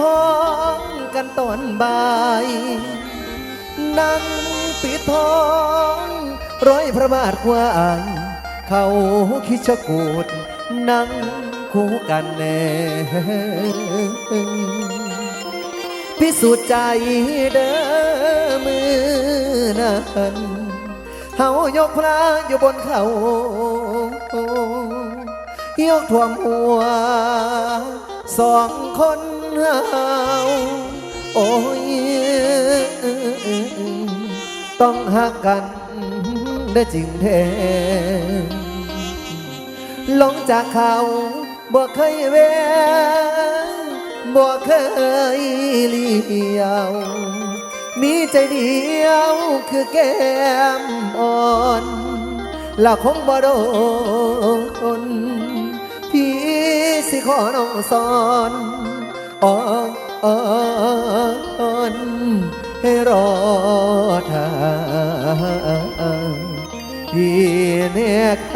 ท้องกันตอนบ่ายนั่งปิดทองร้อยพระบาทกว้างเขาคิดชะกูดนั่งคู่กันแน่พิสูจน์ใจเด้อมือนั้นเฮายกพระอยู่บนเขายกท่วมหัวสองคน เฮาโอ้ยต้องหักกันได้จริงแท้ลงจากเขาบ่เคยแวบ่เคยเลี้ยว มีใจเดียวคือแก้มอ่อนและคงบ่โดนพี่สิขอน้องสอน อ่อนให้รอท่าพี่เนี่ยค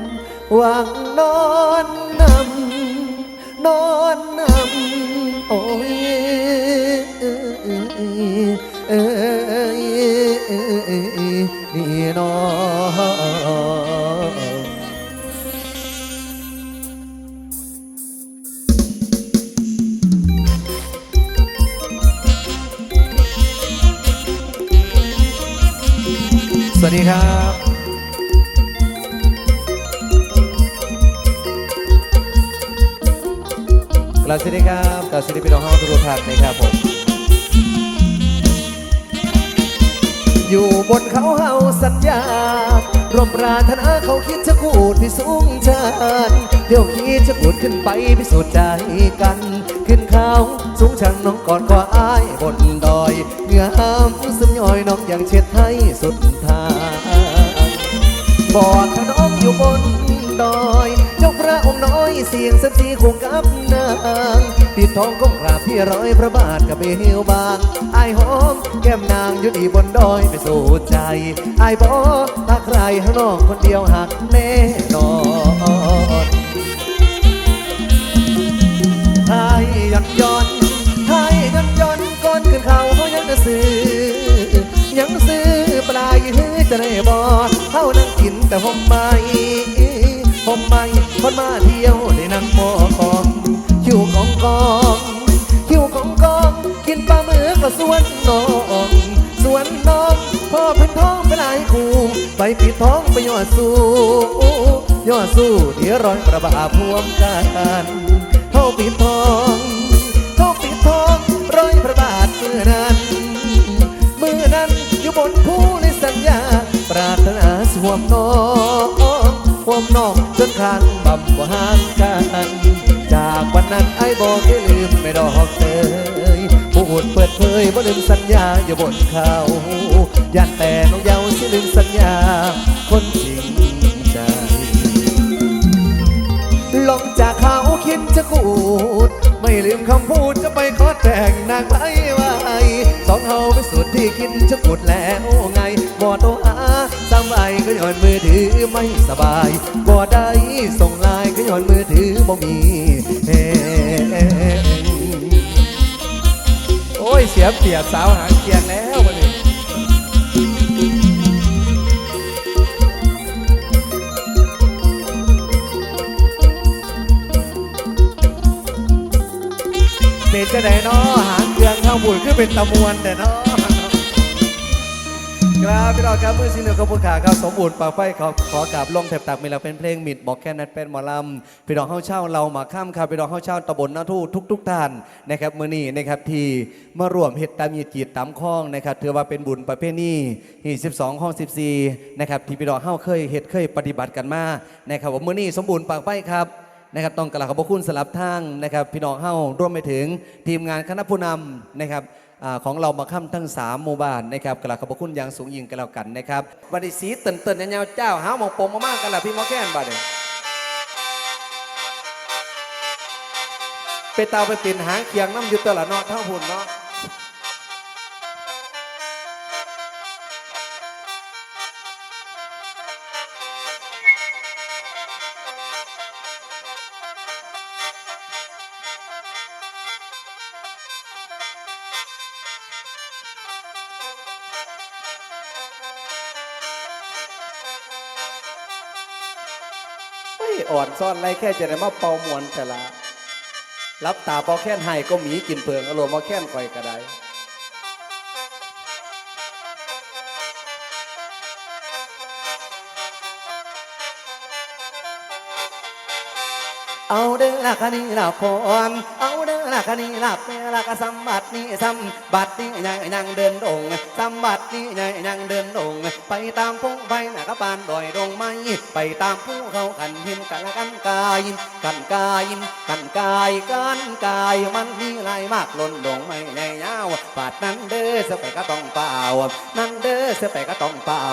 ำหวังนอนนำนอนนำโอ้ยเอ้ยเอ้ยนี่นอส ดีครับกลับสวัสดีครับกลับสวัสดีพี่น้องเฮาทุกท่านนะครับผมอยู่บนเขาเฮาสัญญารมปรารถนาเขาคิดจะกูดที่สูงชันเดี๋ยวคิดจะกูดขึ้นไปพิสูจน์ใจกัน ขึ้นเขาสูงชันน้องกอดก็อายบนดอยเหงื่อห้ำซึมย่อยน้องอย่างเช็ด งสักทีคงกับนางปิดทองก้มกราบที่ร้อยพระบาทกับเอวบางไอายหอมแก้มนางยู่ดีบนดอยไปสู่ใจไอายบอถ้าใครข้างนอกคนเดียวหักแน่นอนไทยยันย้อนไทยยันย้อนก่อนขึ้นเขาเขายังจะซื้อยังซื้อปลายื้อจะได้บอเท่านั่งกินแต่หอมไม่ หอมไม่คนมาเที่ยวได้นั่งมอกองคิวของกองคิวของกอง กินปลาหมึกก็สวนน้องสวนน้องพ่อเป็นท้องไปหลายคู่ไปปิดท้องไปยอดสู้ยอดสู้เดี๋ยวร้อยประบาพวมกันเข้าปิดท้องเข้าปิดท้องร้อยพระบาทเมื่อนั้นมือนั้นอยู่บนภูในสัญญา ปรารถนาสวมน้อง ความนอกจนคางบำบ่ห่างกันจากวันนั้นไอ้บอกให้ลืมไม่ดอกเตยพูดเปิดเผยว่าลืมสัญญาอยู่บนเขาย่านแต่น้องเยาว์สิลืมสัญญา คนจริงใจลงจากเขาคิดจะกูด ไม่ลืมคำพูดจะไปขอแต่งนางไว้ไว้สองเฮาไปสุดที่คิดจะกูดแล้วไงบ่โตอาสามใบก็ย้อนมือถือไม่สบายบ่ได้ส่งไลน์ก็ย้อนมือถือบ่มีเฮ้โอ้ยเสียเปรียบสาวหางเกียงแล้ว เป็นจะไหนเนาะหางเครื่องเข้าบุญคือเป็นตะมวนแต่เนาะครับพี่น้องครับมือสิ่งหนึ่งขบุขาครับสมบูรณ์ปากไฟเขาขอกราบลงแถบตักมีเราเป็นเพลงมิดบอกแค่นั้นเป็นหมอลำพี่น้องเข้าเช่าเรามาข้ามครับพี่น้องเข้าเช่าตำบลน้าทู่ทุกทุกท่านนะครับมือนี้นะครับที่มาร่วมเฮ็ดตามยีจีดตามข้องนะครับถือว่าเป็นบุญประเภทนี้ที่12ข้อง14นะครับที่พี่น้องเข้าเคยเฮ็ดเคยปฏิบัติกันมานะครับว่ามือนี้สมบูรณ์ปากไฟครับ นะครับต้องกราบขอบพระคุณสลับทางนะครับพี่น้องเฮ้าร่วมไปถึงทีมงานคณะผู้นำนะครับอาของเรามาค่ำทั้ง3หมู่บ้านนะครับกราบขอบพระคุณอย่างสูงยิ่งกันแล้วกันนะครับบัดสีเตินเตินยาวๆเจ้าหาหมองปมมามากกันละพี่หมอแค้นบัดนี้ไปเตาไปปิ่นหางเคียงน้ำอยู่ตละเนาะเท่าหุ่นเนาะ อดซ่อนไรแค่จะได้มาเป่ามวนแต่ละรับตาพอแค่นให้ก็หมีกินเพิงอารมณ์มาแค่นก่อยก็ได้เอาได้ ละคณีละพรเอาเด้อละคณีละแม่ละกสัมบัตินี่สัมบัตินี่ยังยังเดินดงสัมบัตินี่ยังยังเดินดงไปตามพงไปนะกปานดอยดงไม้ไปตามผู้เขากันห็นกันละกันกายกันกายกันกายกันกายมันมีลายมากล้นดงไม่ใหญ่ยาวปาดนั้นเด้อสไปก็ต้องเปล่านั่นเด้อสไปก็ต้องเปล่า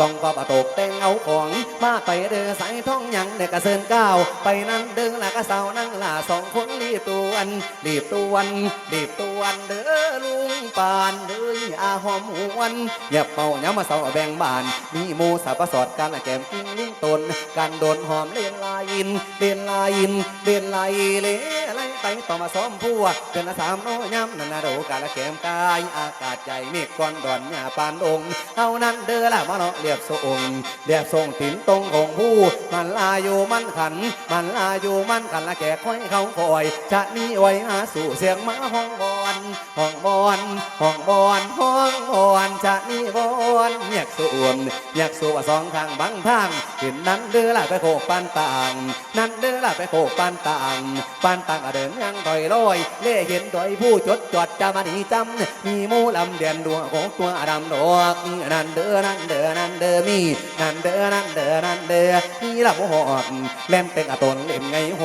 ต้องก็ประตกแต่งเอาของมาไปเด้อสายท้องยังเด็กกระเซินก้าวไปนั่นเด้อละก็สานั่งละสองคนรีบตวนรีบตวนรีบตวนเด้อลุงปานเด้ออาหอมหวนอย่าเป่าอย่ามาเสาแบ่งบาน มีหมูสับประสอดกันแก้มกิ้งลิงตนการโดนหอมเลียนลายินเลียนลายินเลียนลายเละไร ไปต่อมาซ้อมพัวเดือนละสามโน้ย้ำนันนาโดกาละแก้มกาย อากาศใหญ่เมฆก้อนดอนหญ้าปานองเท่านั้นเด้อละมาเนาะเรียบทรงเรียบทรงตินตรงของผู้ มันลาอยู่มันขัน มันลาอยู่มันขันละแก่ค่อยเขาคอย จะนี่ไว้หาสู่เสียงมาห้องบอนห้องบอนห้องบอนห้องบอนจะนี่บอนเมียกส่วนอยกสู่ว่าสองทางบางทางเห็นนั้นเด้อละไปโคกปานต่าง นั้นเด้อละไปโคกปานต่างปานต่างก็เดิงยังถอยลอยเล่เห็นดอยผู้จดจอดจามาหนีจำมีมูลำเดียนดวงของตัวดำดอกนั่นเด้อนั่นเด้อนั่นเด้อมีนั่นเด้อนั่นเด้อนั่นเด้อมีลำหอดแล่นเป็นอตนเล่มไงโห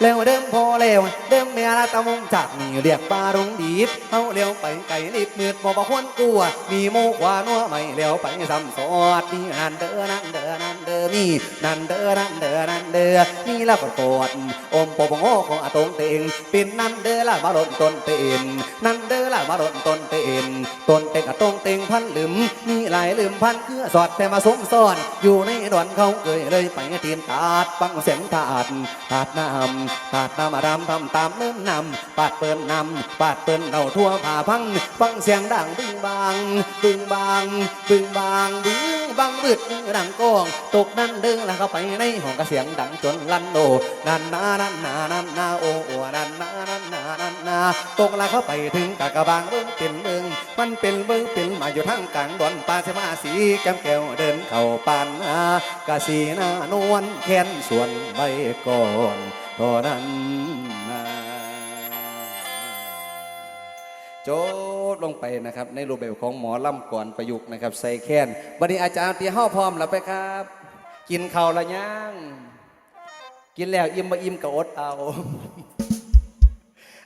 มแล้วเดิมพอแล้วเดิมเมียละตะมงจากนี่เรียกปลารงดีดเอาเลี้ยวไปไก่รีบมืดบ่บ่ควรกลัว มีโมกวานัวไม่เลี้ยวไปซ้ำสอดนี่นั่นเด้อนั่นเด้อนั่นเด้อนี่นั่นเด้อนั่นเด้อนั่นเด้อนี่ละก็โกดอมปบงโง่ของอาตงเต็งปินนั่นเด้อละมาล่นต้นเต็นนั่นเด้อละมาล่นต้นเต็นต้นเต็งอาตงเต็งพันลืมมีหลายลืมพันเคือสอดแต่มาสมซ่อนอยู่ในดอนเขาเกยเลยไปตีนตาดฟังเสียงถาดถาดน้ำถาดน้ำอารามทำตามเนิ่มนำปาดเปิ้นนำปาดเปิ้นเอาทั่วผ่าพังฟังเสียงดังบึ้งบางบึ้งบางบึ้งบางบึ้งบางบึดดังก้องตกนั่นเด้งแล้วเข้าไปในห้องกระเสียงดังจนลั่นโดนันนานันนานันนาโอ้โอ้นันนานันนานันนาตกแล้วเข้าไปถึงกากระบางเบิ้งเป็นเบิ้งมันเป็นเบิ้งเป็นมาอยู่ทั้งกลางดอนปลาเสมาสีแก้มแก้วเดินเข้าปานนากะสีหน้านวลแค้นส่วนใบก่อน เท่านั้นนะโจดลงไปนะครับ ในรูปแบบของหมอลำก่อนประยุกต์นะครับ ใส่แค้นบัดนี้อาจารย์เตียห้าพร้อมแล้วไปครับ กินข้าวละย่างกินแล้วอิ่มมาอิ่มก็อดเอา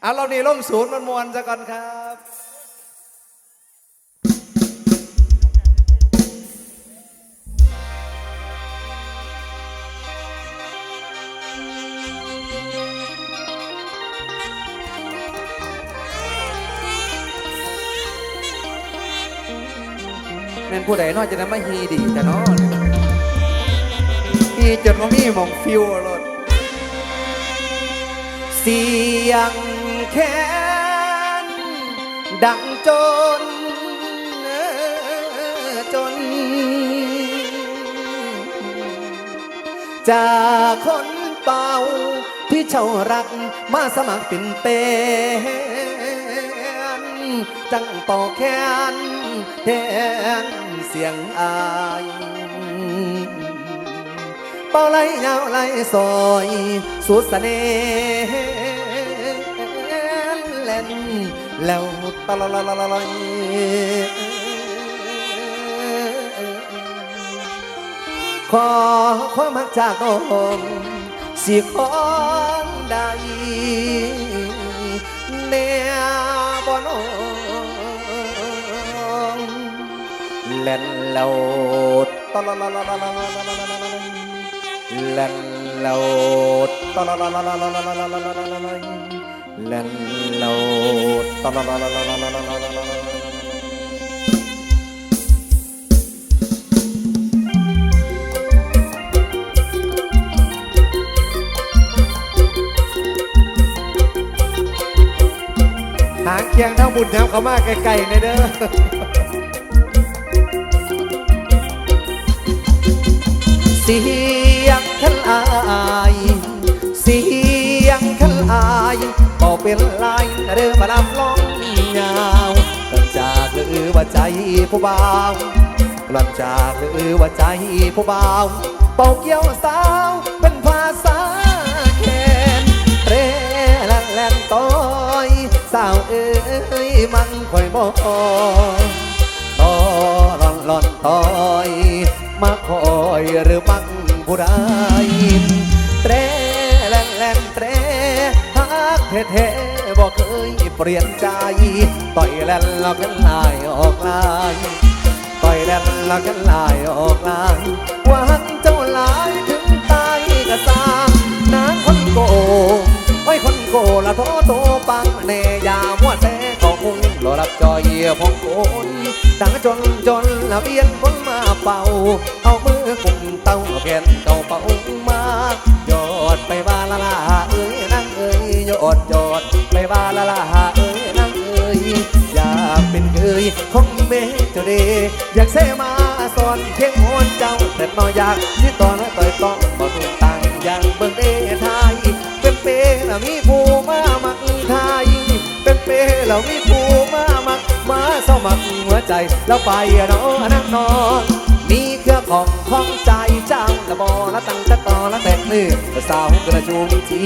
เอาเรานี่ลงศูนย์มันมวลๆซะก่อนครับ แม่นผู้ใดเนอกจะนำมาฮีดีแต่นอฮีจนว่ามีมองฟิวรถเสียงแค้นดังจนจน จากคนเป่าที่เจ้ารักมาสมัครเป็นเตนจังป่าแค้นแทน เสียงอายเป่าไหลยาวไหลซอยสุดสเสน่ห์เล่นแล้วตะลลลลอยขอความมักจากน้องสิของใด ล่นเลาตลลลลแล่นเลาตลลลลแล่นเลาตลลลลลหางเคียงท่าบุญทั้งเขามากไกลๆในเด้อ เสียงคันอายเสียงคันอายบอกเป็นลายเด้อมาลำลองยาวหลังจากลือว่าใจผู้บ่าวหลังจากลือว่าใจผู้บ่าวเป่าเกี่ยวสาวเป็นภาษาแคนเรลันแลนต้อยสาวเอ้ยมันคอยบอกต่อร่อนร่อนต่อย มาคอยหรือมักผู้ใดเตรแลนแลนเตรฮักเท่เท่ๆบอกเคยเปลี่ยนใจ ต่อยแลนแล้วกันลายออกลายต่อยแลนแล้วกันลายออกลายว่าหักเจ้าลายถึงตายก็สร้างนางคนโกงไอ้ยคนโกละโทโตปังแน่ยามัวแต่ขอ คงรอรับจอยพองโกนดังจนจนละเบียนคนมาเป่า เอามือกุมเต้าแขนเก่าเป่ามายอดไปบาละลาเอ้ยนั่งเอ้ยยอดยอดไปบาละลาเอ้ยนั่งเอ้ยอยากเป็นเคยของเมเจเดอยากเสมาสอนเพียงโหนเจ้าแต่น้อยอยากที่ตอนต่อยต้องบ่ถูกตังอย่างเบิ่งเดไทยเป็นเปแล้วมีผู้มามักไทย เป็นเปแล้วมีผู้มามักมาเศร้ามักหัวใจแล้วไปเนาะนั่งนอนมีเครื่องของของใจเจ้าละบอละตั้งแต่ต่อละแต่มือสาวกระจุมที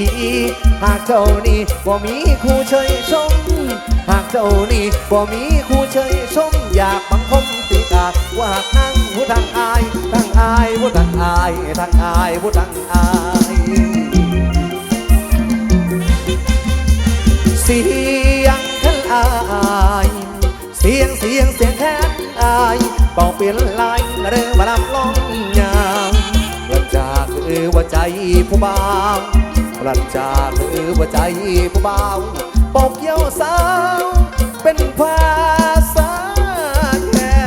หากเจ้านี่บ่มีคู่เชยชม หากเจ้านี่บ่มีคู่เชยชม อยากบังคมตีกาว่าหากนั่งผู้ทางอายทางอายผู้ทางอายทางอายผู้ทางอายสีายเป่าเปลี่ยนลายเรื่องมาลำลองยาวหลังจากคือว่าใจผู้บ่าวหลังจากคือว่าใจผู้บ่าวป่าเกี่ยวสาวเป็นภาษาแค้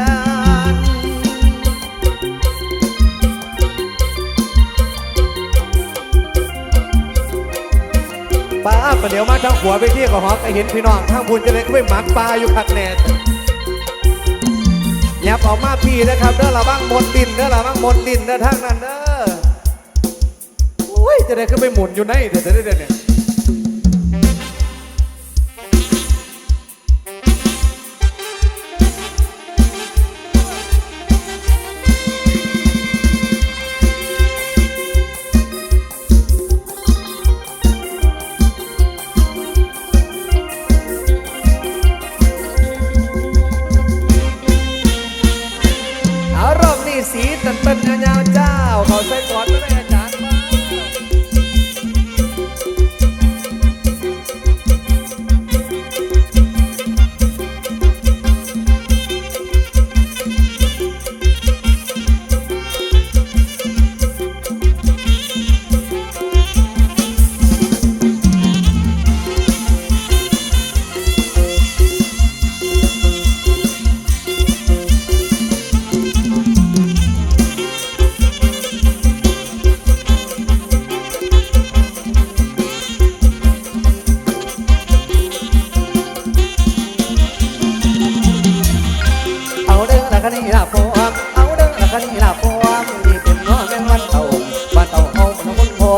นป้าประเดี๋ยวมาทางหัวไปที่ก็หอก็เห็นพี่น้องทางบุญจะเลยก็ไปหมักปลาอยู่ขัดแน่ ยับออกมาพี่นะครับเด้อระวังมนดินเด้อระวังมนดินเด้อทางนั้นเด้ออุ้ยจะได้ขึ้นไปหมุนอยู่ในเดี๋ยวเดี๋ยวเดี๋ยวเนี่ย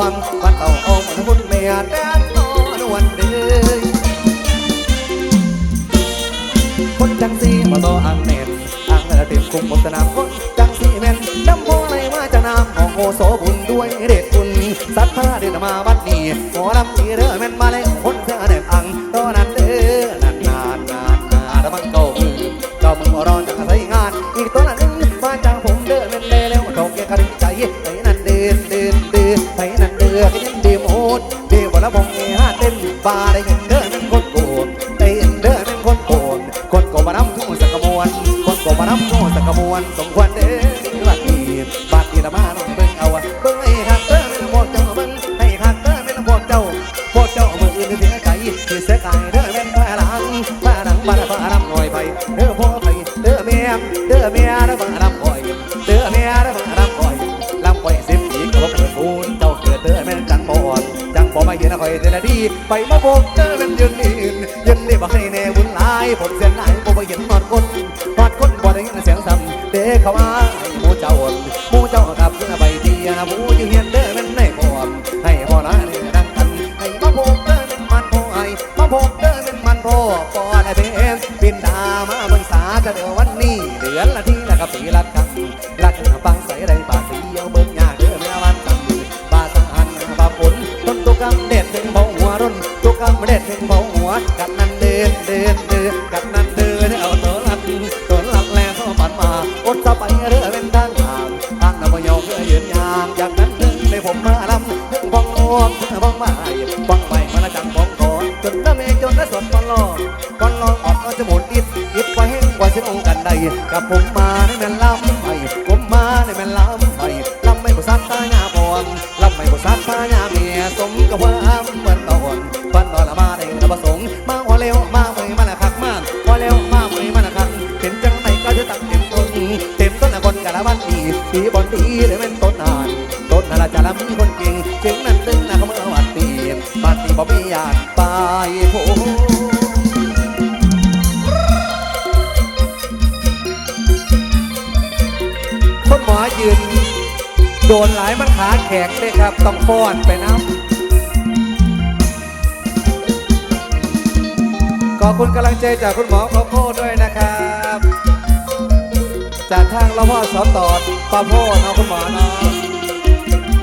มันคนพวงวันเต่าอามันคนเมียแดนนอนวันเดยคนจังสีมาต่ออังเมนอังเดเต็มคุมบนสนามคนจังสีแมนน้ำโพไหลมาจะน้ำของโอโสบุญด้วยเด็ดคุณสัทธาเดินมาบัดนี้หมอลำทีเด้อแม่นมาเลยคน แข็งเลยครับ ต้องฟ้อนไปน้ำขอบคุณกำลังใจจากคุณหมอโคโค่ด้วยนะครับ จากทางละพ่อสอตอดปาโพเนาะคุณหมอเนาะ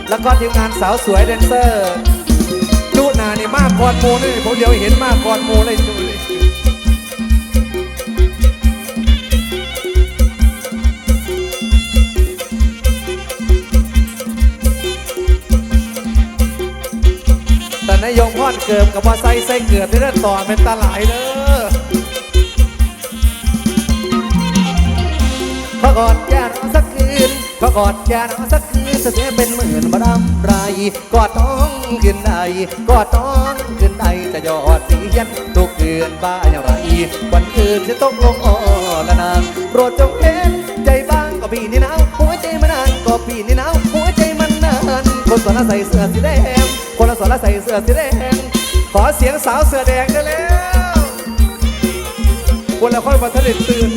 แล้วก็ทีมงานสาวสวยแดนเซอร์ดูหนานี่มากกอนมูนี่ผมเดียวเห็นมากกอนมูเลยดู เกิบกับว่าใส่ใส่เกือบได้ต่อเป็นตาหลายเด้อพอกอดแกนอนสักคืนพอกอดแกนอนสักคืนเสียเป็นหมื่นบารมไรกอดท้องขึ้นใดกอดท้องขึ้นใดจะยอดสียันทุกคืนบ้าอย่างไรวันคืนจะตกลงอ่อละนางโปรดจงเห็นใจบ้างก็พี่นี่หนาวหัวใจมันนานก็พี่นี่หนาวหัวใจมันนานคนสวนละใส่เสื้อสีแดงคนละสวนละใส่เสื้อสีแดง ขอเสียงสาวเสือแดงได้แล้วคนละคนมาทะเลตื่น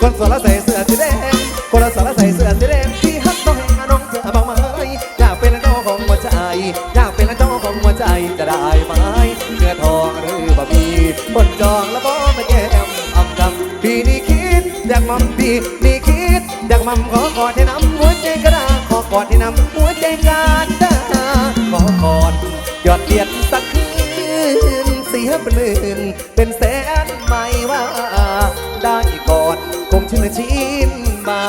คนสละใส่เสื้อสีแดง คนละสละใส่เสื้อสีแดงที่ฮักต้องให้น้องเธอบ้างไหมอยากเป็นเจ้าของหัวใจ อยากเป็นเจ้าของหัวใจจะได้ไหมเงินทองหรือบะหมี่คนจองแล้วบ่มาแก้มอำดำพี่นี่คิดอยากมั่มพี่นี่คิดอยากมั่มขอกอดให้น้ำหัวใจกระดาขอกอดให้น้ำหัวใจกาดาขอกอด ยอดเดียดสักคืนเสียเป็นหมื่นเป็นแสนไม่ว่า ได้ก่อนคงชื่นชินมา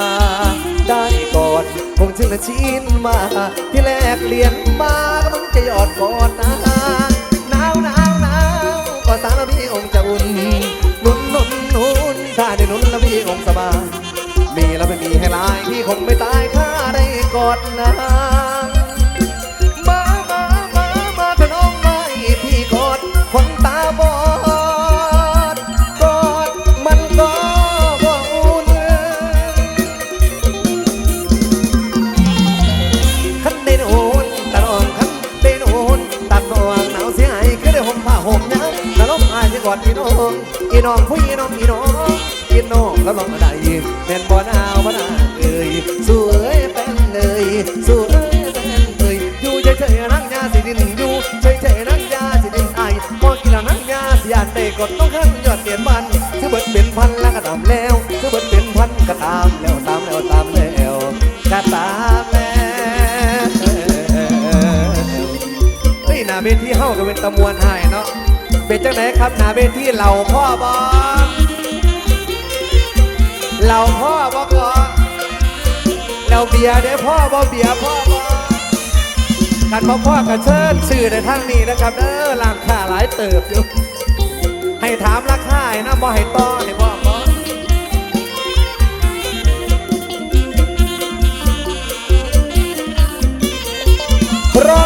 ได้ก่อนคงชื่นชินมา ที่แรกเรียนมาก็มึงจะยอดก่อนนะหนาวหนาวหนาวก็สารพี่องค์จะอุ่นนุ่นนุ่นนุ่นถ้าได้นุ่นแล้วพี่องค์สบายมีแล้วไม่มีให้ลายพี่คงไม่ตายข้าได้กอดนา ขั้นยอดเตียนบันซื้อเบิดเป็นพันแล้วก็ตามแล้วซื้อเบิดเป็นพันก็ตามแล้วตามแล้วตามแล้วก็ตามแล้วเฮ้ยหน้าเวทีเฮาก็เป็นตะมวนหายเนาะเป็นจังไหนครับหน้าเวทีเหล่าพ่อบอเหล่าพ่อบอก่อนเราเบียร์ได้พ่อบอเบียร์พ่อบอกันพ่อพ่อกับเชิญสื่อในทางนี้นะครับเด้อราคาหลายเติบอยู่ ให้ถามราคาให้นะบ่ให้ต้อให้บ่บ่ร้อง